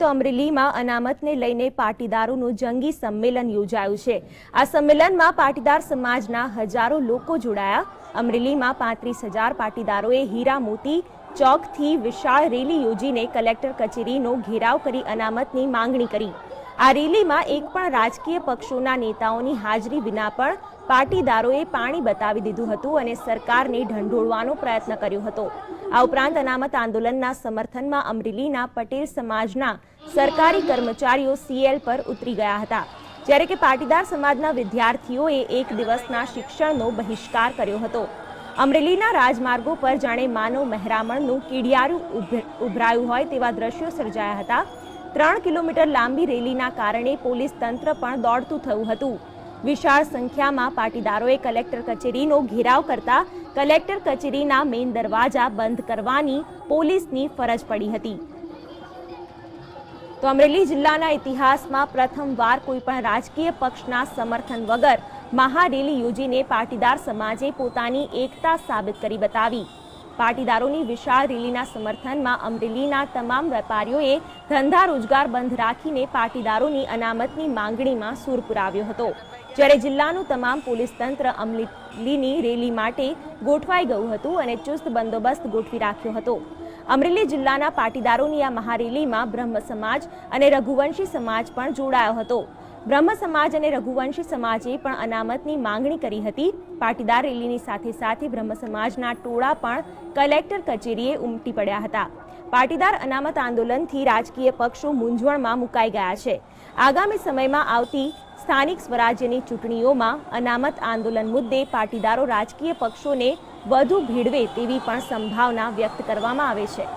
તો અમરેલીમાં અનામતને લઈને પાટીદારોનું જંગી સંમેલન યોજાયું છે. આ સંમેલનમાં પાટીદાર સમાજના હજારો લોકો જોડાયા. અમરેલીમાં પાંત્રીસ હજાર પાટીદારોએ હીરા મોતી ચોકથી વિશાળ રેલી યોજીને કલેક્ટર કચેરીનો ઘેરાવ કરી અનામતની માંગણી કરી. આ રેલીમાં એક પણ રાજકીય પક્ષોના નેતાઓની હાજરી વિના પણ પાટીદારોએ પાણી બતાવી દીધું હતું અને સરકારને ઢંઢોળવાનો પ્રયત્ન કર્યો હતો. આ ઉપરાંત અનામત આંદોલનના સમર્થનમાં અમરેલીના પટેલ સમાજના સરકારી કર્મચારીઓ સીએલ પર ઉતરી ગયા હતા. જ્યારે કે પાટીદાર સમાજના વિદ્યાર્થીઓએ એક દિવસના શિક્ષણનો બહિષ્કાર કર્યો હતો. અમરેલીના રાજમાર્ગો પર જાણે માનવ મહેરામણનું કીડિયારું ઉભ- ઉભરાયું હોય તેવા દ્રશ્યો સર્જાયા હતા. ત્રણ કિલોમીટર લાંબી રેલીના કારણે પોલીસ તંત્ર પણ દોડતું થયું હતું. વિશાળ સંખ્યામાં પાટીદારોએ કલેક્ટર કચેરીનો ઘેરાવ કરતા કલેક્ટર કચેરીના મેઇન દરવાજા બંધ કરવાની પોલીસની ફરજ પડી હતી. તો અમરેલી જિલ્લાના ઇતિહાસમાં પ્રથમવાર કોઈ પણ રાજકીય પક્ષના સમર્થન વગર મહારેલી યોજીને પાટીદાર સમાજે પોતાની એકતા સાબિત કરી બતાવી. પાટીદારોની વિશાળ રેલીના સમર્થનમાં અમરેલીના તમામ વેપારીઓએ ધંધા રોજગાર બંધ રાખીને પાટીદારોની અનામતની માંગણીમાં સૂર પુરાવ્યો હતો. જ્યારે જિલ્લાનું તમામ પોલીસ તંત્ર અમરેલીની રેલી માટે ગોઠવાઈ ગયું હતું અને ચુસ્ત બંદોબસ્ત ગોઠવી રાખ્યો હતો. અમરેલી જિલ્લાના પાટીદારોની આ મહારેલીમાં બ્રહ્મ સમાજ અને રઘુવંશી સમાજ પણ જોડાયો હતો. બ્રહ્મ સમાજ અને રઘુવંશી સમાજે પણ અનામતની માંગણી કરી હતી. પાટીદાર રેલીની સાથે સાથે બ્રહ્મ સમાજના ટોળા પણ કલેક્ટર કચેરીએ ઉમટી પડ્યા હતા. પાટીદાર અનામત આંદોલનથી રાજકીય પક્ષો મૂંઝવણમાં મુકાઈ ગયા છે. આગામી સમયમાં આવતી સ્થાનિક સ્વરાજ્યની ચૂંટણીઓમાં અનામત આંદોલન મુદ્દે પાટીદારો રાજકીય પક્ષોને વધુ ભીડવે તેવી પણ સંભાવના વ્યક્ત કરવામાં આવે છે.